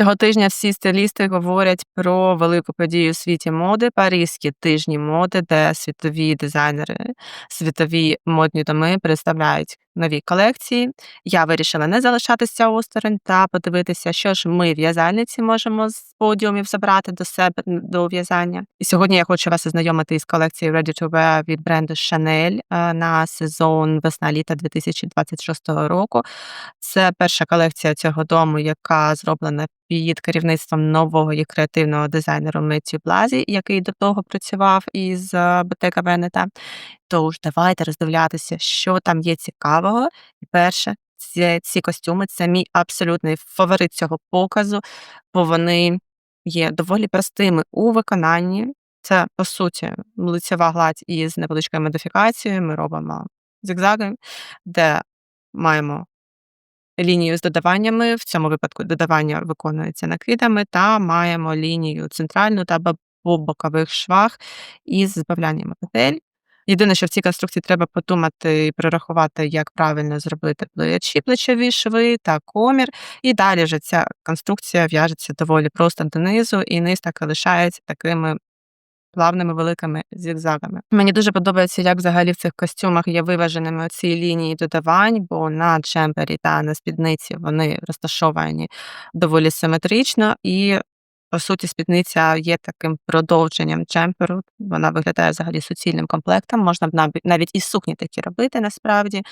Цього тижня всі стилісти говорять про велику подію у світі моди Паризькі тижні моди, де світові дизайнери, світові модні доми представляють нові колекції. Я вирішила не залишатися осторонь та подивитися, що ж ми, в'язальниці, можемо з подіумів забрати до себе до в'язання. І сьогодні я хочу вас ознайомити із колекцією Ready to Wear від бренду Chanel е, на сезон весна-літа 2026 року. Це перша колекція цього дому, яка зроблена під керівництвом нового і креативного дизайнера Меттю Блазі, який до того працював із е, Венета. Тож давайте роздивлятися, що там є цікавого. І перше, ці, ці костюми це мій абсолютний фаворит цього показу, бо вони є доволі простими у виконанні. Це, по суті, лицева гладь із невеличкою модифікацією. Ми робимо зигзаги, де маємо лінію з додаваннями. В цьому випадку додавання виконується накидами, та маємо лінію центральну та по бокових швах із збавлянням петель. Єдине, що в цій конструкції треба подумати і прорахувати, як правильно зробити плечі, плечові шви та комір. І далі вже ця конструкція в'яжеться доволі просто донизу, і низ так і лишається такими плавними великими зігзагами. Мені дуже подобається, як взагалі в цих костюмах є виваженими ці лінії додавань, бо на джемпері та на спідниці вони розташовані доволі симетрично, і, по суті, спідниця є таким продовженням джемперу. Вона виглядає взагалі суцільним комплектом, можна б навіть і сукні такі робити насправді.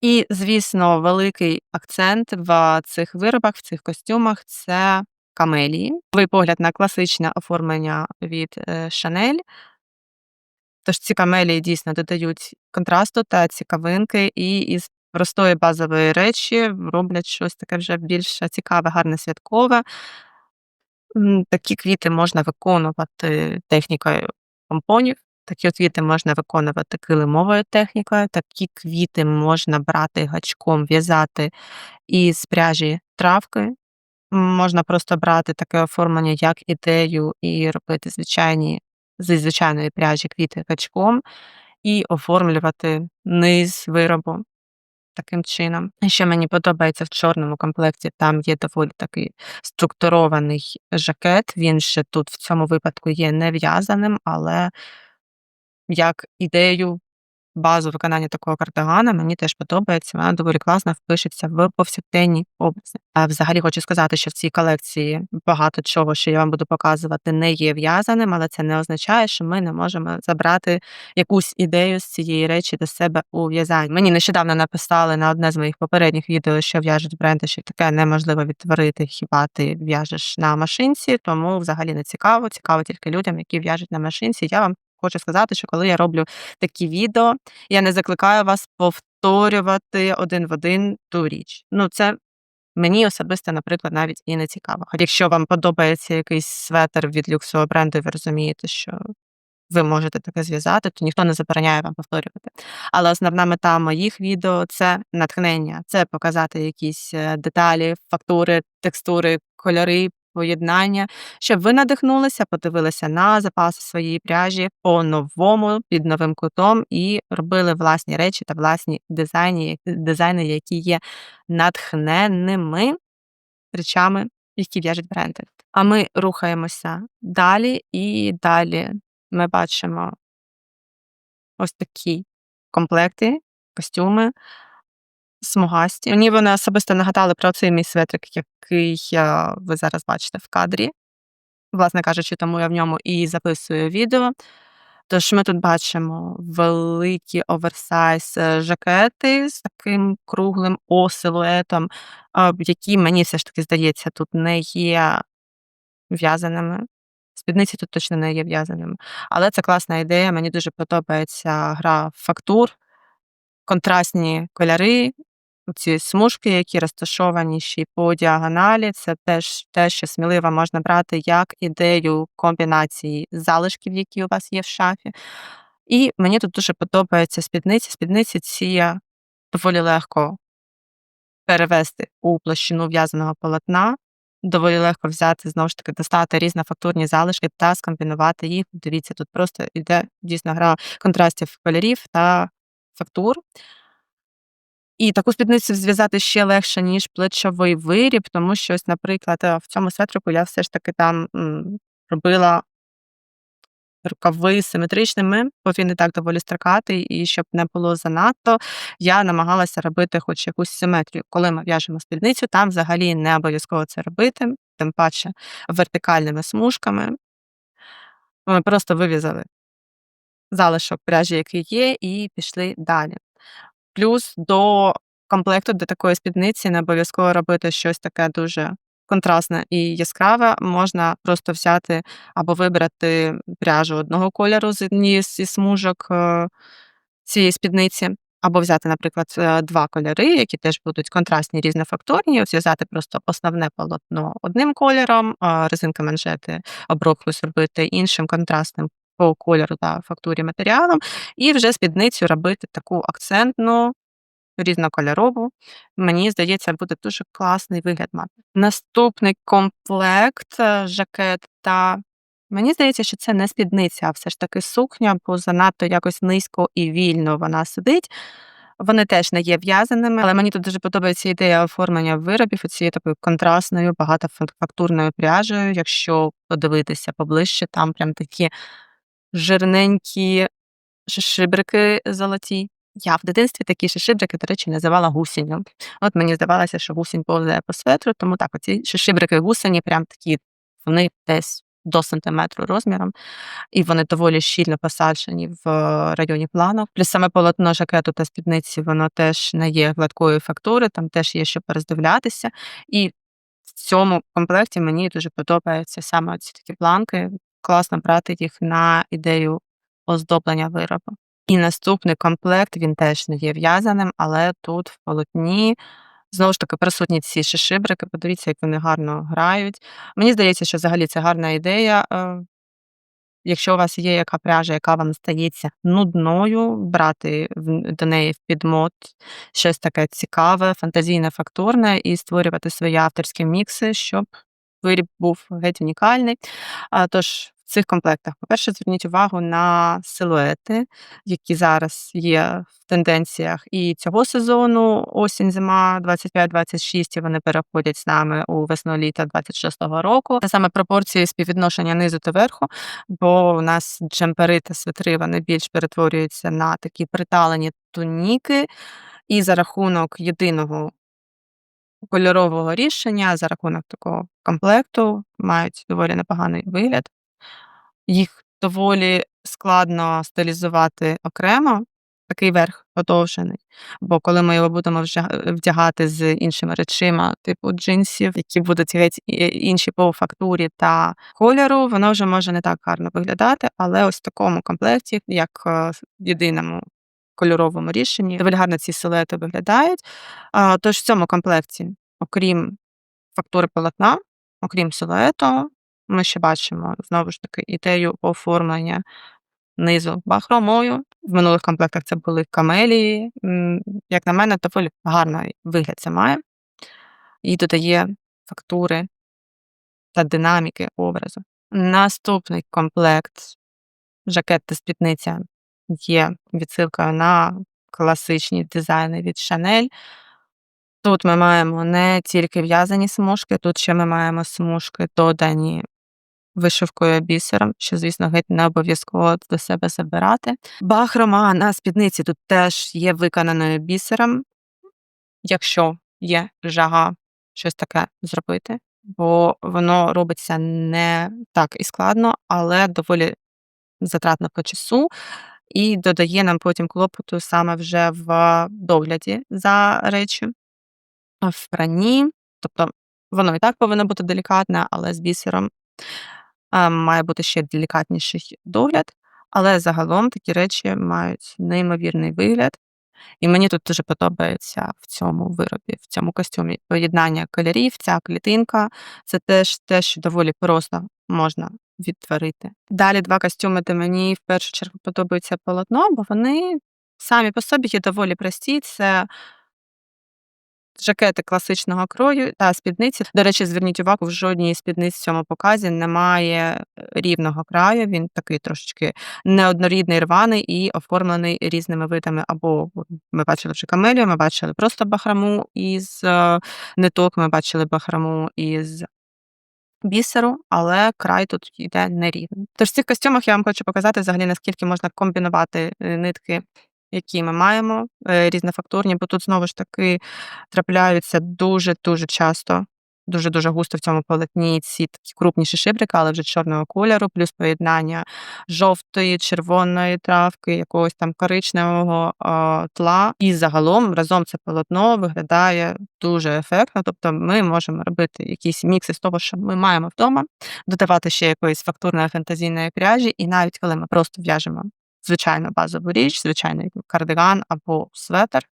І, звісно, великий акцент в цих виробах, в цих костюмах це камелії. Новий погляд на класичне оформлення від Шанель. Тож ці камелії дійсно додають контрасту та цікавинки, і із простої базової речі роблять щось таке вже більш цікаве, гарне святкове. Такі квіти можна виконувати технікою помпонів, такі квіти можна виконувати килимовою технікою, такі квіти можна брати гачком, в'язати із пряжі травки. Можна просто брати таке оформлення як ідею і робити звичайні зі звичайної пряжі квіти гачком і оформлювати низ виробу таким чином. Ще мені подобається в чорному комплекті, там є доволі такий структурований жакет. Він ще тут в цьому випадку є не в'язаним, але як ідею базу виконання такого кардигана мені теж подобається. Вона доволі класно впишеться в повсякденні образи. А взагалі хочу сказати, що в цій колекції багато чого, що я вам буду показувати, не є в'язаним, але це не означає, що ми не можемо забрати якусь ідею з цієї речі до себе у в'язанні. Мені нещодавно написали на одне з моїх попередніх відео, що в'яжуть бренди, що таке неможливо відтворити, хіба ти в'яжеш на машинці, тому взагалі не цікаво. Цікаво тільки людям, які в'яжуть на машинці. Я вам хочу сказати, що коли я роблю такі відео, я не закликаю вас повторювати один в один ту річ. Ну, це мені особисто, наприклад, навіть і не цікаво. Якщо вам подобається якийсь светр від люксового бренду, ви розумієте, що ви можете таке зв'язати, то ніхто не забороняє вам повторювати. Але основна мета моїх відео це натхнення, це показати якісь е, деталі, фактури, текстури, кольори, поєднання, щоб ви надихнулися, подивилися на запаси своєї пряжі по-новому, під новим кутом і робили власні речі та власні дизайни, дизайни, які є натхненними речами, які в'яжуть бренди. А ми рухаємося далі, і далі ми бачимо ось такі комплекти, костюми смугасті. Мені вони особисто нагадали про цей мій светрик, який ви зараз бачите в кадрі. Власне кажучи, тому я в ньому і записую відео. Тож ми тут бачимо великі оверсайз е, жакети з таким круглим осилуетом, які, мені все ж таки здається, тут не є в'язаними. Спідниці тут точно не є в'язаними. Але це класна ідея. Мені дуже подобається гра фактур, контрастні кольори, ці смужки, які розташовані ще й по діагоналі, це теж те, що сміливо можна брати як ідею комбінації залишків, які у вас є в шафі. І мені тут дуже подобаються спідниці. Спідниці ці доволі легко перевести у площину в'язаного полотна, доволі легко взяти, знову ж таки, достати різнофактурні залишки та скомбінувати їх. Дивіться, тут просто йде дійсно гра контрастів кольорів та фактур. І таку спідницю зв'язати ще легше, ніж плечовий виріб, тому що ось, наприклад, е, в цьому светрику я все ж таки там, робила рукави симетричними, бо він і так доволі строкатий, і щоб не було занадто, я намагалася робити хоч якусь симетрію. Коли ми в'яжемо спідницю, там взагалі не обов'язково це робити, тим паче вертикальними смужками. Ми просто вив'язали залишок пряжі, який є, і пішли далі. Плюс до комплекту до такої спідниці не обов'язково робити щось таке дуже контрастне і яскраве. Можна просто взяти або вибрати пряжу одного кольору з однієї зі смужок е, цієї спідниці, або взяти, наприклад, е, два кольори, які теж будуть контрастні, різнофактурні, от зв'язати просто основне полотно одним кольором, а резинки манжети обробку зробити іншим контрастним по кольору та фактурі матеріалом, і вже спідницю робити таку акцентну, різнокольорову. Мені здається, буде дуже класний вигляд мати. Наступний комплект, е, жакет та мені здається, що це не спідниця, а все ж таки сукня, бо занадто якось низько і вільно вона сидить. Вони теж не є в'язаними, але мені тут дуже подобається ідея оформлення виробів оцією такою контрастною, багатофактурною пряжею. Якщо подивитися поближче, там прям такі жирненькі шишибрики золоті. Я в дитинстві такі шишибрики, до речі, називала гусінню. От мені здавалося, що гусінь повзає по светру, тому так, оці шишибрики гусені прям такі, вони десь до сантиметру розміром, і вони доволі щільно посаджені в районі планок. Плюс саме полотно жакету та спідниці, воно теж не є гладкої фактури, там теж є що пороздивлятися. І в цьому комплекті мені дуже подобаються саме ці такі планки. Класно брати їх на ідею оздоблення виробу. І наступний комплект, він теж не є в'язаним, але тут в полотні знову ж таки присутні ці шишибрики. Подивіться, як вони гарно грають. Мені здається, що взагалі це гарна ідея. Е, якщо у вас є яка пряжа, яка вам стається нудною, брати до неї в підмот щось таке цікаве, фантазійне, фактурне, і створювати свої авторські мікси, щоб виріб був геть унікальний. Тож цих комплектах, по-перше, зверніть увагу на силуети, які зараз є в тенденціях і цього сезону, осінь-зима 25-26, і вони переходять з нами у весну-літа 26-го року. Це саме пропорції співвідношення низу та верху, бо у нас джемпери та свитри вони більш перетворюються на такі приталені туніки, і за рахунок єдиного кольорового рішення, за рахунок такого комплекту мають доволі непоганий вигляд. Їх доволі складно стилізувати окремо, такий верх подовжений. Бо коли ми його будемо вдягати з іншими речима, типу джинсів, які будуть геть інші по фактурі та кольору, воно вже може не так гарно виглядати, але ось в такому комплекті, як е, в єдиному кольоровому рішенні, доволі гарно ці силуети виглядають. Тож в цьому комплекті, окрім фактури полотна, окрім силуету, ми ще бачимо знову ж таки ідею оформлення низу бахромою. В минулих комплектах це були камелії. Як на мене, доволі гарний вигляд це має і додає фактури та динаміки образу. Наступний комплект жакет та спідниця є відсилкою на класичні дизайни від Chanel. Тут ми маємо не тільки в'язані смужки, тут ще ми маємо смужки додані вишивкою бісером, що, звісно, геть не обов'язково до себе забирати. Бахрома на спідниці тут теж є виконаною бісером, якщо є жага щось таке зробити, бо воно робиться не так і складно, але доволі затратно по часу. І додає нам потім клопоту саме вже в догляді за речі, в пранні. Тобто воно і так повинно бути делікатне, але з бісером має бути ще делікатніший догляд, але загалом такі речі мають неймовірний вигляд. І мені тут дуже подобається в цьому виробі, в цьому костюмі поєднання кольорів, ця клітинка це теж те, що доволі просто можна відтворити. Далі два костюми, де мені в першу чергу подобається полотно, бо вони самі по собі є доволі прості. Це жакети класичного крою та спідниці. До речі, зверніть увагу, в жодній спідниці в цьому показі немає е, рівного краю. Він такий трошечки неоднорідний, рваний і оформлений різними видами. Або ми бачили вже камелію, ми бачили просто бахраму із е, ниток, ми бачили бахраму із бісеру, але край тут йде нерівний. Тож в цих костюмах я вам хочу показати взагалі, наскільки можна комбінувати е, нитки, які ми маємо, е, різнофактурні, бо тут знову ж таки трапляються дуже-дуже часто дуже-дуже густо в цьому полотні ці такі крупніші шибрики, але вже чорного кольору, плюс поєднання жовтої, червоної травки, якогось там коричневого а, тла. І загалом разом це полотно виглядає дуже ефектно. Тобто ми можемо робити якісь мікси з того, що ми маємо вдома, додавати ще якоїсь фактурної фантазійної пряжі, і навіть коли ми просто в'яжемо звичайну базову річ, звичайний кардиган або светр,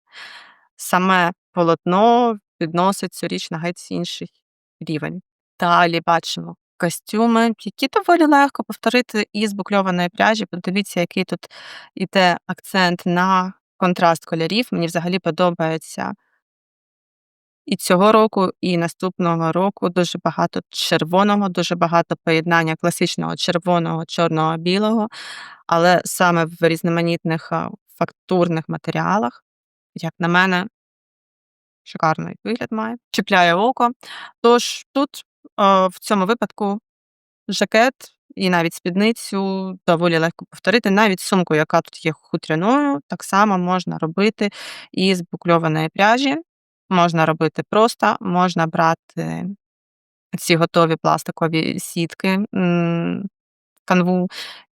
саме полотно підносить цю річ на геть інший рівень. Далі бачимо костюми, які доволі легко повторити із букльованої пряжі. Подивіться, який тут іде акцент на контраст кольорів. Мені взагалі подобається і цього року, і наступного року дуже багато червоного, дуже багато поєднання класичного червоного, чорного, білого, але саме в різноманітних фактурних матеріалах, як на мене, шикарний вигляд має, чіпляє око. Тож тут е, в цьому випадку жакет і навіть спідницю доволі легко повторити. Навіть сумку, яка тут є хутряною, так само можна робити із букльованої пряжі. Можна робити просто, можна брати ці готові пластикові сітки, канву,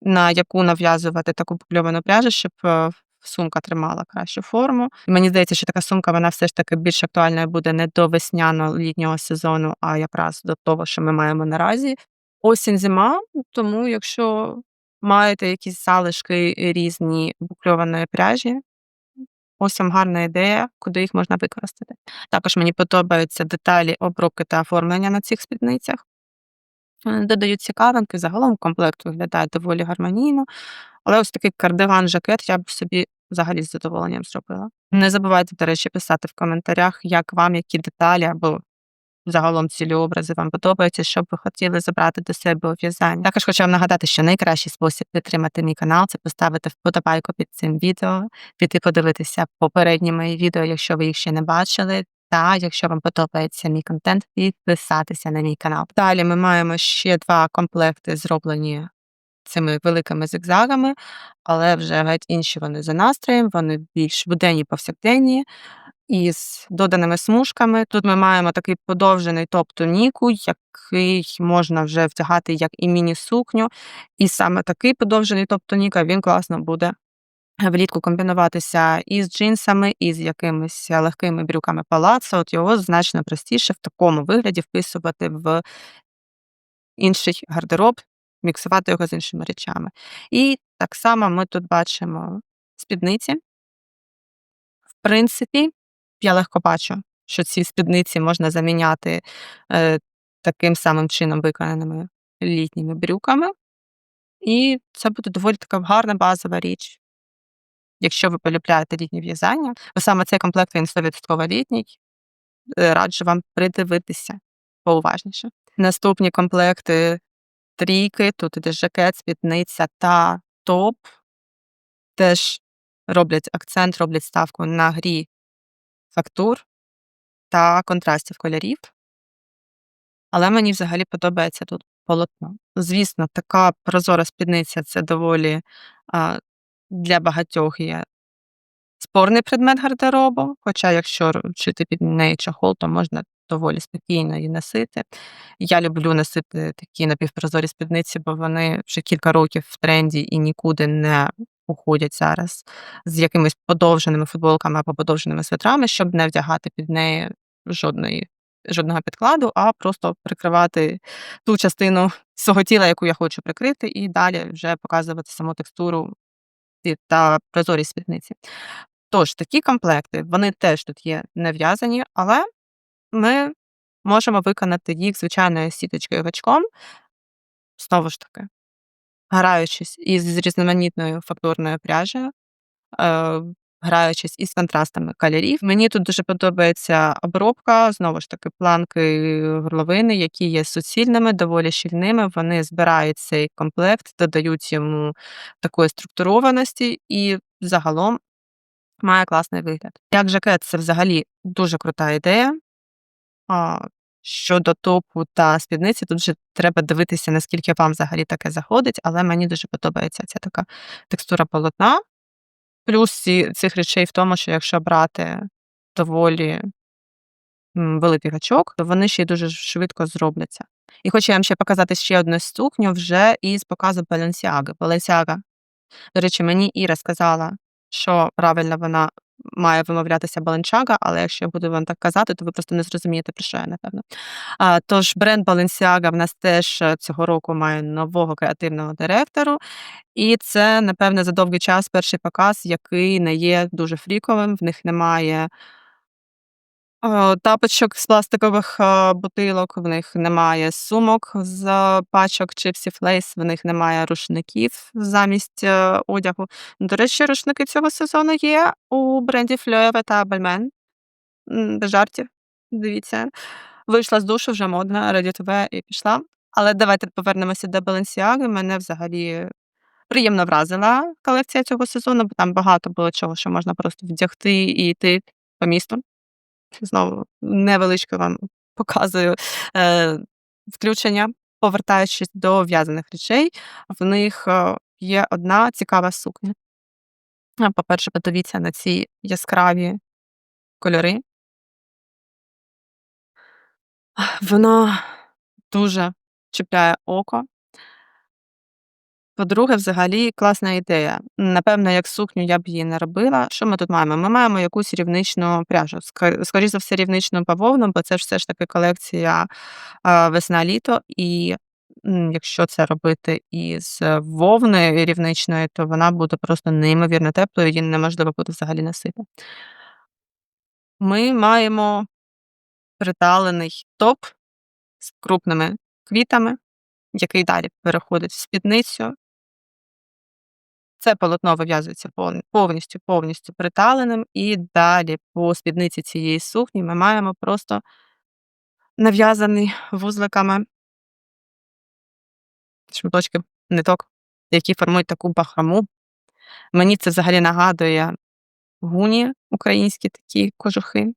на яку нав'язувати таку букльовану пряжу, щоб е, сумка тримала кращу форму. Мені здається, що така сумка вона все ж таки більш актуальною буде не до весняно-літнього сезону, а якраз до того, що ми маємо наразі. Осінь зима, тому якщо маєте якісь залишки різні букльованої пряжі, ось вам гарна ідея, куди їх можна використати. Також мені подобаються деталі обробки та оформлення на цих спідницях. Додають цікавинки, загалом комплект виглядає доволі гармонійно. Але ось такий кардиган-жакет я б собі взагалі з задоволенням зробила. Не забувайте, до речі, писати в коментарях, як вам які деталі або загалом цілі образи вам подобаються, що б ви хотіли забрати до себе у в'язання. Також хочу вам нагадати, що найкращий спосіб підтримати мій канал це поставити вподобайку під цим відео, піти подивитися попередні мої відео, якщо ви їх ще не бачили. Та якщо вам подобається мій контент, підписатися на мій канал. Далі ми маємо ще два комплекти, зроблені цими великими зигзагами, але вже геть інші вони за настроєм, вони більш буденні повсякденні із доданими смужками. Тут ми маємо такий подовжений топ тоніку, який можна вже вдягати як і міні-сукню. І саме такий подовжений топ тоніка він класно буде влітку комбінуватися із джинсами, і з якимись легкими брюками палацу. От його значно простіше в такому вигляді вписувати в інший гардероб, міксувати його з іншими речами. І так само ми тут бачимо спідниці. В принципі, я легко бачу, що ці спідниці можна заміняти е, таким самим чином виконаними літніми брюками. І це буде доволі така гарна базова річ. Якщо ви полюбляєте літні в'язання, бо саме цей комплект він 100% літній, е, раджу вам придивитися поуважніше. Наступні комплекти трійки, тут іде жакет, спідниця та топ. Теж роблять акцент, роблять ставку на грі фактур та контрастів кольорів. Але мені взагалі подобається тут полотно. Звісно, така прозора спідниця це доволі а, для багатьох є спорний предмет гардеробу, хоча, якщо вчити під неї чохол, то можна доволі спокійно її носити. Я люблю носити такі напівпрозорі спідниці, бо вони вже кілька років в тренді і нікуди не уходять зараз з якимись подовженими футболками або подовженими свитрами, щоб не вдягати під неї жодної. Жодного підкладу, а просто прикривати ту частину свого тіла, яку я хочу прикрити, і далі вже показувати саму текстуру та прозорість спідниці. Тож такі комплекти, вони теж тут є не в'язані, але ми можемо виконати їх звичайною сіточкою гачком, знову ж таки, граючись із різноманітною фактурною пряжею, е, граючись із контрастами кольорів. Мені тут дуже подобається обробка, знову ж таки, планки горловини, які є суцільними, доволі щільними. Вони збирають цей комплект, додають йому такої структурованості і загалом має класний вигляд. Як жакет це взагалі дуже крута ідея. Щодо топу та спідниці, тут вже треба дивитися, наскільки вам взагалі таке заходить, але мені дуже подобається ця така текстура полотна. Плюс цих речей в тому, що якщо брати доволі, великий гачок, то вони ще й дуже швидко зробляться. І хочу я вам ще показати ще одну сукню вже із показу Balenciaga. Balenciaga. До речі, мені Іра сказала, що правильно вона має вимовлятися Баленчага, але якщо я буду вам так казати, то ви просто не зрозумієте, про що я, напевно. А, тож бренд Balenciaga в нас теж цього року має нового креативного директору, і це, напевне, за довгий час перший показ, який не є дуже фріковим. В них немає е, тапочок з пластикових, е, бутилок, в них немає сумок з пачок чипсів Lay's, в них немає рушників замість, е, одягу. До речі, рушники цього сезону є у брендів Loewe та. М, без жартів. Дивіться. Вийшла з душу, вже модна, ready to і пішла. Але давайте повернемося до Balenciaga. Мене взагалі приємно вразила колекція цього сезону, бо там багато було чого, що можна просто вдягти і йти по місту. Знову невеличке вам показую, е, включення. Повертаючись до в'язаних речей, в них, е, є одна цікава сукня. По-перше, подивіться на ці яскраві кольори. Вона дуже чіпляє око. По-друге, взагалі класна ідея. Напевно, як сукню я б її не робила. Що ми тут маємо? Ми маємо якусь рівничну пряжу. Ска скоріш за все, рівничну бавовну, бо це ж все ж таки колекція, весна-літо. І, якщо це робити із вовни рівничної, то вона буде просто неймовірно теплою, її неможливо буде взагалі носити. Ми маємо приталений топ з крупними квітами, який далі переходить в спідницю. Це полотно вив'язується повністю повністю приталеним, і далі по спідниці цієї сукні ми маємо просто нав'язаний вузликами шматочки ниток, які формують таку бахрому. Мені це взагалі нагадує гуні, українські такі кожухи.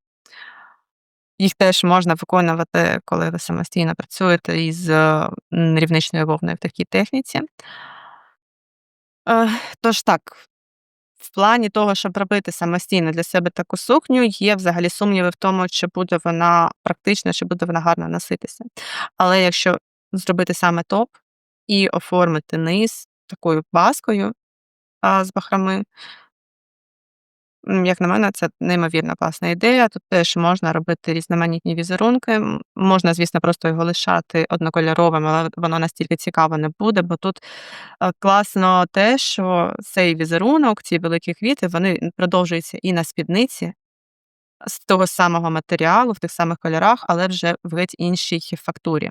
Їх теж можна виконувати, коли ви самостійно працюєте із, рівничною вовною в такій техніці. Е, тож так, в плані того, щоб робити самостійно для себе таку сукню, є взагалі сумніви в тому, чи буде вона практична, чи буде вона гарно носитися. Але якщо зробити саме топ і оформити низ такою баскою з бахроми м, як на мене, це неймовірно класна ідея. Тут теж можна робити різноманітні візерунки. Можна, звісно, просто його лишати однокольоровим, але воно настільки цікаво не буде, бо тут, е, класно те, що цей візерунок, ці великі квіти, вони продовжуються і на спідниці з того самого матеріалу, в тих самих кольорах, але вже в геть іншій фактурі.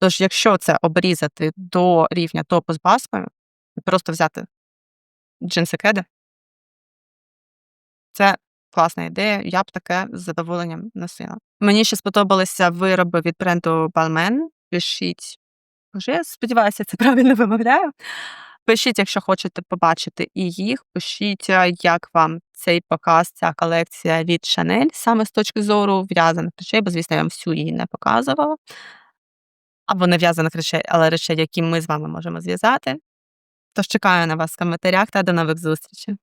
Тож, якщо це обрізати до рівня топу з базкою, просто взяти джинси-кеди це класна ідея, я б таке з задоволенням носила. Мені ще сподобалися вироби від бренду Balmain. Пишіть, я сподіваюся, це правильно вимовляю. Пишіть, якщо хочете побачити і їх. Пишіть, як вам цей показ, ця колекція від Chanel саме з точки зору в'язаних речей, бо, звісно, я вам всю її не показувала. Або не в'язаних речей, але речей, які ми з вами можемо зв'язати. Тож чекаю на вас в коментарях та до нових зустрічей.